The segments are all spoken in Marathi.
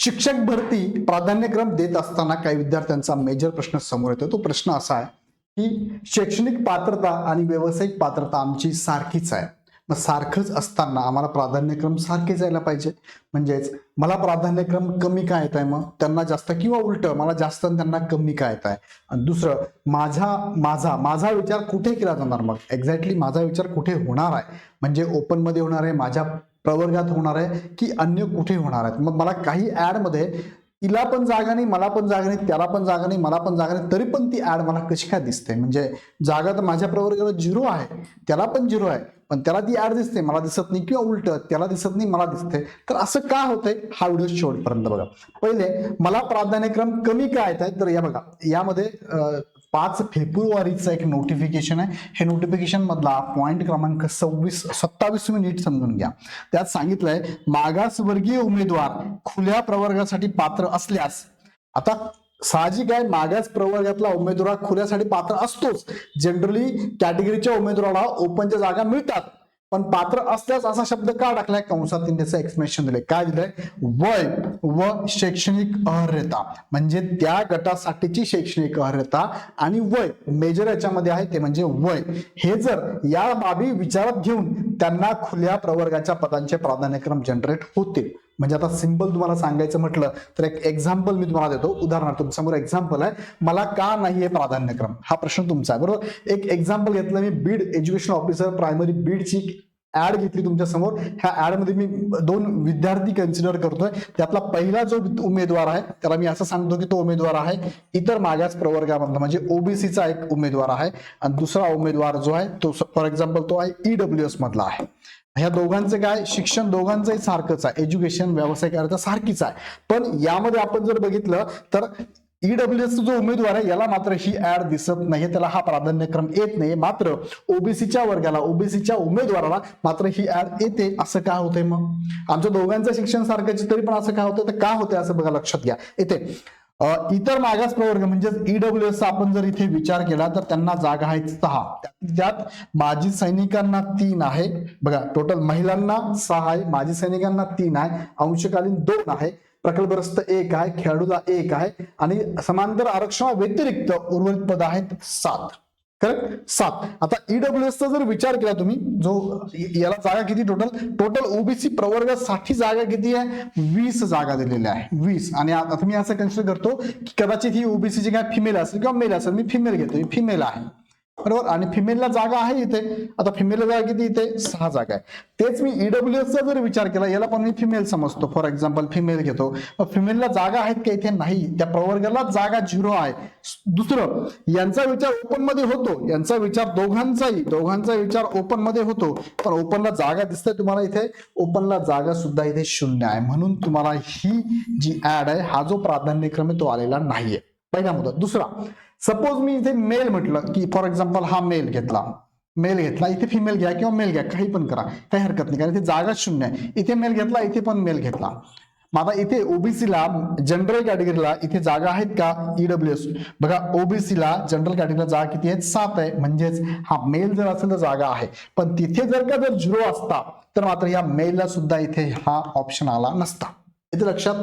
शिक्षक भरती प्राधान्यक्रम देत असताना काही विद्यार्थ्यांचा मेजर प्रश्न समोर येतो. तो प्रश्न असा आहे की शैक्षणिक पात्रता आणि व्यावसायिक पात्रता आमची सारखीच आहे. मग सारखंच असताना आम्हाला प्राधान्यक्रम सारखे जायला पाहिजे. म्हणजेच मला प्राधान्यक्रम कमी का येत आहे मग? त्यांना जास्त किंवा उलट मला जास्त आणि त्यांना कमी का येत आहे? आणि दुसरं माझा माझा माझा विचार कुठे केला जाणार मग? एक्झॅक्टली माझा विचार कुठे होणार आहे? म्हणजे ओपनमध्ये होणार आहे माझ्या प्रवर्गात होणार आहे की अन्य कुठे होणार आहेत? मग मला काही ॲडमध्ये तिला पण जागा नाही मला पण जागा नाही त्याला पण जागा नाही मला पण जागा नाही तरी पण ती ऍड मला कशी काय दिसते? म्हणजे जागा तर माझ्या प्रवर्गाला झिरो आहे त्याला पण झिरो आहे पण त्याला ती ऍड दिसते मला दिसत नाही किंवा उलट त्याला दिसत नाही मला दिसते. तर असं का होतंय? हा व्हिडिओ शेवटपर्यंत बघा. पहिले मला प्राधान्यक्रम कमी काय येत आहे तर या बघा यामध्ये पाच फेब्रुवारीचं एक नोटिफिकेशन आहे. हे नोटिफिकेशन मधला पॉईंट क्रमांक सव्वीस सत्तावीस तुम्ही नीट समजून घ्या. त्यात सांगितलंय मागासवर्गीय उमेदवार खुल्या प्रवर्गासाठी पात्र असल्यास आता साहजिक आहे मागास प्रवर्गातला उमेदवार खुल्यासाठी पात्र असतोच. जनरली कॅटेगरीच्या उमेदवाराला ओपनच्या जागा मिळतात. पण पात्र असल्यास असा शब्द का टाकलाय? कंसात त्यांनी त्याचं एक्सप्लेनेशन दिलंय. काय दिलंय? वय व शैक्षणिक अर्हता. म्हणजे त्या गटासाठीची शैक्षणिक अर्हता आणि वय. मेजर याच्यामध्ये आहे ते म्हणजे वय. हे जर या बाबी विचारात घेऊन त्यांना खुल्या प्रवर्गाच्या पदांचे प्राधान्यक्रम जनरेट होतील. म्हणजे आता सिंपल तुम्हाला सांगायचं म्हटलं तर एक एक्झाम्पल मी तुम्हाला देतो. उदाहरणार्थ तुमच्यासमोर एक्झाम्पल आहे. मला का नाही आहे प्राधान्यक्रम? हा प्रश्न तुमचा आहे बरोबर? एक एक्झाम्पल घेतलं मी बीड एज्युकेशन ऑफिसर प्रायमरी बीडची ऍड घेतली तुमच्यासमोर ह्या ऍडमध्ये मी दोन विद्यार्थी कन्सिडर करतोय. त्यातला पहिला जो उमेदवार आहे त्याला मी असं सांगतो की तो उमेदवार आहे इतर मागास प्रवर्गामधला म्हणजे ओबीसीचा एक उमेदवार आहे. आणि दुसरा उमेदवार जो आहे तो फॉर एक्झाम्पल तो आहे ईडब्ल्यू एस मधला आहे. ह्या दोघांचं काय? शिक्षण दोघांचंही सारखंच आहे. एज्युकेशन व्यावसायिक अर्थ सारखीच आहे. पण यामध्ये आपण जर बघितलं तर ईडब्ल्यू एस जो उमेदवार आहे याला मात्र ही ऍड दिसत नाही. त्याला हा प्राधान्यक्रम येत नाही. मात्र ओबीसीच्या वर्गाला ओबीसीच्या उमेदवाराला मात्र ही ऍड येते. असं का होतंय मग? आमच्या दोघांचं शिक्षण सारखंच तरी पण असं का होतं तर का होतंय असं बघा लक्षात घ्या. येते. इतर मागास प्रवर्ग म्हणजेच ईडब्ल्यू एस आपण जर इथे विचार केला तर त्यांना जागा आहेत सहा. त्यात- त्यात माजी सैनिकांना तीन आहे. बघा टोटल महिलांना सहा आहे माजी सैनिकांना तीन आहे अंशकालीन दोन आहे प्रकल्पग्रस्त एक आहे खेळाडूला एक आहे आणि समांतर आरक्षणा व्यतिरिक्त उर्वरित पद आहेत सात. करेक्ट सात. आता ईडब्ल्यू एसचा जर विचार केला तुम्ही जो याला जागा किती टोटल टोटल ओबीसी प्रवर्गासाठी जागा किती आहे? वीस जागा दिलेल्या आहे. वीस. आणि आता मी असं कन्सिडर करतो की कदाचित ही ओबीसीची काय फिमेल असेल किंवा मेल असेल. मी फिमेल घेतो फिमेल आहे. बरोबर? आणि फिमेलला जागा आहे इथे. आता फिमेलला जागा किती इथे? सहा जागा आहे. तेच मी ईडब्ल्यू चा जर विचार केला याला पण मी फिमेल समजतो. फॉर एक्झाम्पल फिमेल घेतो. फिमेलला जागा आहेत का इथे? नाही. त्या प्रवर्गाला जागा झिरो आहे. दुसरं यांचा विचार ओपनमध्ये होतो. यांचा विचार दोघांचाही दोघांचा विचार ओपनमध्ये होतो. पण ओपनला जागा दिसते तुम्हाला इथे? ओपनला जागा सुद्धा इथे शून्य आहे. म्हणून तुम्हाला ही जी ऍड आहे हा जो प्राधान्यक्रम आहे तो आलेला नाहीये. पहिला मुद्दा. दुसरा सपोज मी इथे मेल म्हटलं की फॉर एक्झाम्पल हा मेल घेतला. मेल घेतला. इथे फिमेल घ्या किंवा मेल घ्या. काही पण करा. काही हरकत नाही. कारण इथे जागा शून्य आहे. इथे मेल घेतला इथे पण मेल घेतला. मग आता इथे ओबीसीला जनरल कॅटेगरीला इथे जागा आहेत का? ईडब्ल्यू एस बघा ओबीसीला जनरल कॅटेगरीला जागा किती आहेत? सात आहे. म्हणजेच हा मेल जर असेल तर जागा आहे. पण तिथे जर का जर झिरो असता तर मात्र या मेलला सुद्धा इथे हा ऑप्शन आला नसता. इथे लक्षात.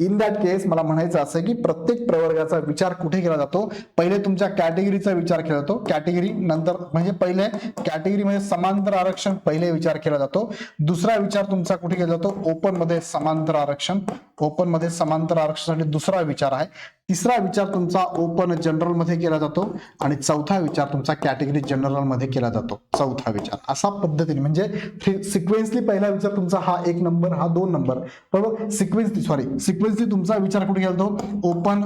इन दॅट केस मला म्हणायचं असं की प्रत्येक प्रवर्गाचा विचार कुठे केला जातो? पहिले तुमच्या कॅटेगरीचा विचार केला जातो. कॅटेगरी नंतर म्हणजे पहिले कॅटेगरी म्हणजे समांतर आरक्षण पहिले विचार केला जातो. दुसरा विचार तुमचा कुठे केला जातो? ओपनमध्ये समांतर आरक्षण ओपनमध्ये समांतर आरक्षणासाठी दुसरा विचार आहे. तिसरा विचार तुमचा ओपन जनरलमध्ये केला जातो आणि चौथा विचार तुमचा कॅटेगरी जनरलमध्ये केला जातो. चौथा विचार. असा पद्धतीने म्हणजे सिक्वेन्सली पहिला विचार तुमचा हा एक नंबर हा दोन नंबर बरोबर? सिक्वेन्सली सॉरी सिक्वेन्सली तुमचा विचार कुठे केला जातो ओपन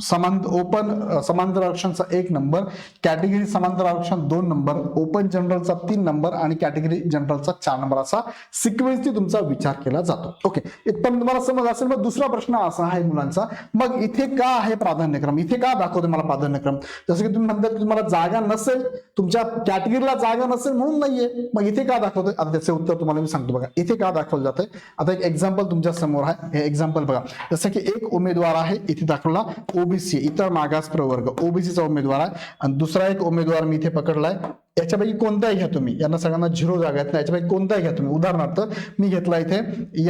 समांतर ओपन समांतर आरक्षणचा एक नंबर कॅटेगरी समांतर आरक्षण दोन नंबर ओपन जनरलचा तीन नंबर आणि कॅटेगरी जनरलचा चार नंबर असा सिक्वेन्सली तुमचा विचार केला जातो. ओके इथपर्यंत तुम्हाला समज असेल मग दुसरा प्रश्न असा आहे मुलांचा मग इथे का आहे प्राधान्यक्रम? इथे का दाखवते मला प्राधान्यक्रम? जसं की तुम्ही म्हणता की तुम्हाला जागा नसेल तुमच्या कॅटेगरीला जागा नसेल म्हणून नाहीये मग इथे का दाखवतोय? आता त्याचे उत्तर तुम्हाला मी सांगतो बघा. इथे का दाखवलं जातंय? आता एक एक्झाम्पल तुमच्यासमोर आहे. हे एक्झाम्पल बघा. जसं की एक उमेदवार आहे इथे दाखवला ओबीसी इतर मागास प्रवर्ग ओबीसीचा उमेदवार आहे. आणि दुसरा एक उमेदवार मी इथे पकडलाय. याच्यापैकी कोणताही घ्या तुम्ही. यांना सगळ्यांना झिरो जागा आहेत. याच्यापैकी कोणताही घ्या तुम्ही. उदाहरणार्थ मी घेतला इथे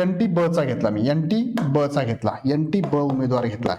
एन टी ब चा घेतला मी. एन टी ब चा घेतला. एन टी ब उमेदवार घेतला.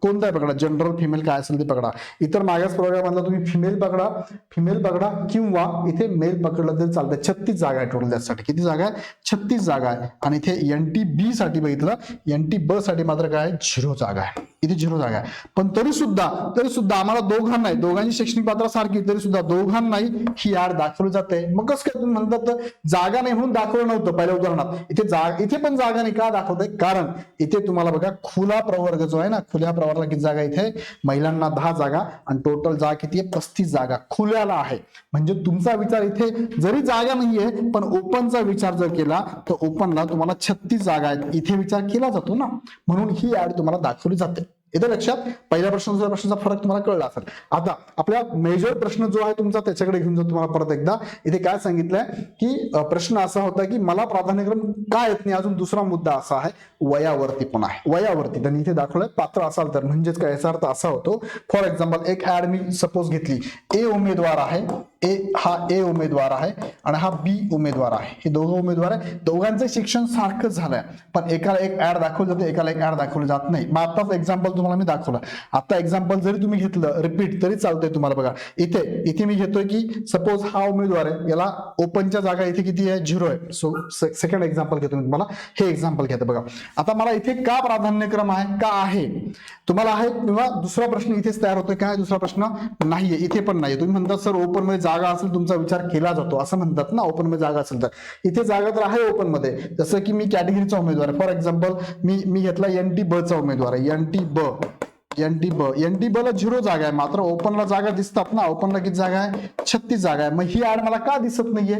कोणताही पकडा. जनरल फिमेल काय असेल ते पकडा. इतर मागास प्रवर्गामधला तुम्ही फिमेल पकडा. फिमेल पकडा किंवा इथे मेल पकडलं तरी चालतं छत्तीस जागा आहे टोटल त्यासाठी किती जागा आहे? छत्तीस जागा आहे. आणि इथे एन टी बी साठी बघितलं एन टी ब साठी मात्र काय? झिरो जागा आहे. इथे झिरो जागा आहे. पण तरी सुद्धा तरी सुद्धा आम्हाला दोघांनाही दोघांची शैक्षणिक पात्र सारखी तरी सुद्धा दोघांनाही ही ऍड दाखवली जाते. मग कसं काय तुम्ही म्हणतात तर जागा नाही म्हणून दाखवलं नव्हतं पहिल्या उदाहरणात. इथे जागा इथे पण जागा नाही का दाखवतंय कारण इथे तुम्हाला बघा खुला प्रवर्ग जो आहे ना खुल्या प्रवर्गाला किती जागा इथे? महिलांना दहा जागा आणि टोटल जागा किती आहे? पस्तीस जागा. खुल्याला आहे. म्हणजे तुमचा विचार इथे जरी जागा नाहीये पण ओपनचा विचार जर केला तर ओपनला तुम्हाला छत्तीस जागा आहेत. इथे विचार केला जातो ना. म्हणून ही ऍड तुम्हाला दाखवली जाते. येतं लक्षात पहिल्या प्रश्न दुसऱ्या प्रश्नाचा फरक तुम्हाला कळला असेल. आता आपला मेजर प्रश्न जो आहे तुमचा त्याच्याकडे घेऊन जातो तुम्हाला परत एकदा. इथे काय सांगितलंय की प्रश्न असा होता की मला प्राधान्यक्रम का येत नाही? अजून दुसरा मुद्दा असा आहे वयावरती पण आहे. वयावरती त्यांनी इथे दाखवलंय पात्र असाल तर. म्हणजेच काय? याचा अर्थ असा होतो. फॉर एक्झाम्पल एक ऍड मी सपोज घेतली. ए उमेदवार आहे. ए हा ए उमेदवार आहे आणि हा बी उमेदवार आहे. हे दोघं उमेदवार आहे. दोघांचं शिक्षण सारखंच झालंय. पण एकाला एक ऍड दाखवली जाते एकाला एक ऍड दाखवली जात नाही. मग आताच एक्झाम्पल तुम्हाला मी दाखवलं. आता एक्झाम्पल जरी तुम्ही घेतलं रिपीट तरी चालतंय तुम्हाला बघा. इथे इथे मी घेतोय की सपोज हा उमेदवार आहे याला ओपनच्या जागा इथे किती आहे? झिरो आहे. सो सेकंड एक्झाम्पल घेतो मी तुम्हाला. हे एक्झाम्पल घेतो बघा. आता मला इथे का प्राधान्यक्रम आहे? का आहे? तुम्हाला आहे किंवा दुसरा प्रश्न इथेच तयार होतोय काय दुसरा प्रश्न नाहीये. इथे पण नाहीये. तुम्ही म्हणता सर ओपनमध्ये जागा असेल तुमचा विचार केला जातो असं म्हणतात ना ओपनमध्ये जागा असेल तर. इथे जागा तर आहे ओपनमध्ये. जसं की मी कॅटेगरीचा उमेदवार फॉर एक्झाम्पल मी मी घेतला एन टी ब चा उमेदवार आहे. एन टी ब एन टी ब एन टी ब ला झिरो जागा आहे मात्र ओपनला जागा दिसतात ना. ओपनला किती जागा आहे? छत्तीस जागा आहे. मग ही ऍड मला का दिसत नाहीये?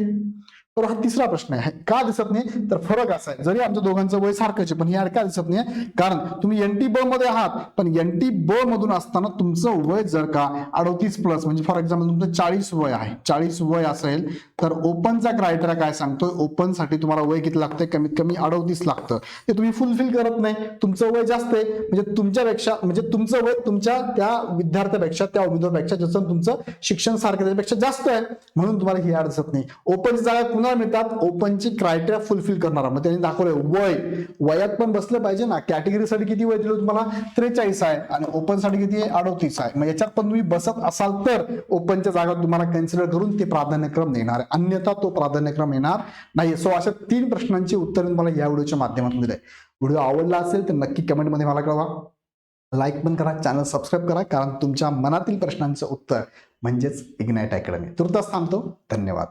तर हा तिसरा प्रश्न आहे. का दिसत नाही? तर फरक असा आहे. जरी आमच्या दोघांचं वय सारखंच आहे पण ही ऍड का दिसत नाही? कारण तुम्ही एन टी ब मध्ये आहात पण एन टी ब मधून असताना तुमचं वय जर का अडतीस प्लस म्हणजे फॉर एक्झाम्पल तुमचं चाळीस वय आहे चाळीस वय असेल तर ओपनचा क्रायटेरिया काय सांगतोय? ओपनसाठी तुम्हाला वय किती लागतंय? कमीत कमी अडवतीस लागतं. ते तुम्ही फुलफिल करत नाही. तुमचं वय जास्त आहे. म्हणजे तुमच्यापेक्षा म्हणजे तुमचं वय तुमच्या त्या विद्यार्थ्यापेक्षा त्या उमेदवारापेक्षा जसं तुमचं शिक्षण सारखं त्याच्यापेक्षा जास्त आहे. म्हणून तुम्हाला ही ऍड दिसत नाही. ओपनची जागा कुणाला मिळतात ओपनची क्रायटेरिया फुलफिल करणारा. मग त्यांनी दाखवलंय वय. वयात पण बसलं पाहिजे ना. कॅटेगरीसाठी किती वय दिलं तुम्हाला? त्रेचाळीस आहे. आणि ओपनसाठी किती? आहे अडोतीस आहे. मग याच्यात पण तुम्ही बसत असाल तर ओपनच्या जागा तुम्हाला कन्सिडर करून ते प्राधान्यक्रम देणार. आहे अन्यथा तो प्राधान्यक्रम येणार नाही सो अशा तीन प्रश्नांची उत्तर तुम्हाला या व्हिडिओच्या माध्यमातून दिलंय. व्हिडिओ आवडला असेल तर नक्की कमेंटमध्ये मला कळवा. लाईक पण करा. चॅनल सबस्क्राईब करा. कारण तुमच्या मनातील प्रश्नांचं उत्तर म्हणजेच इग्नाईट अकॅडमी तुर्तास थांबतो. धन्यवाद.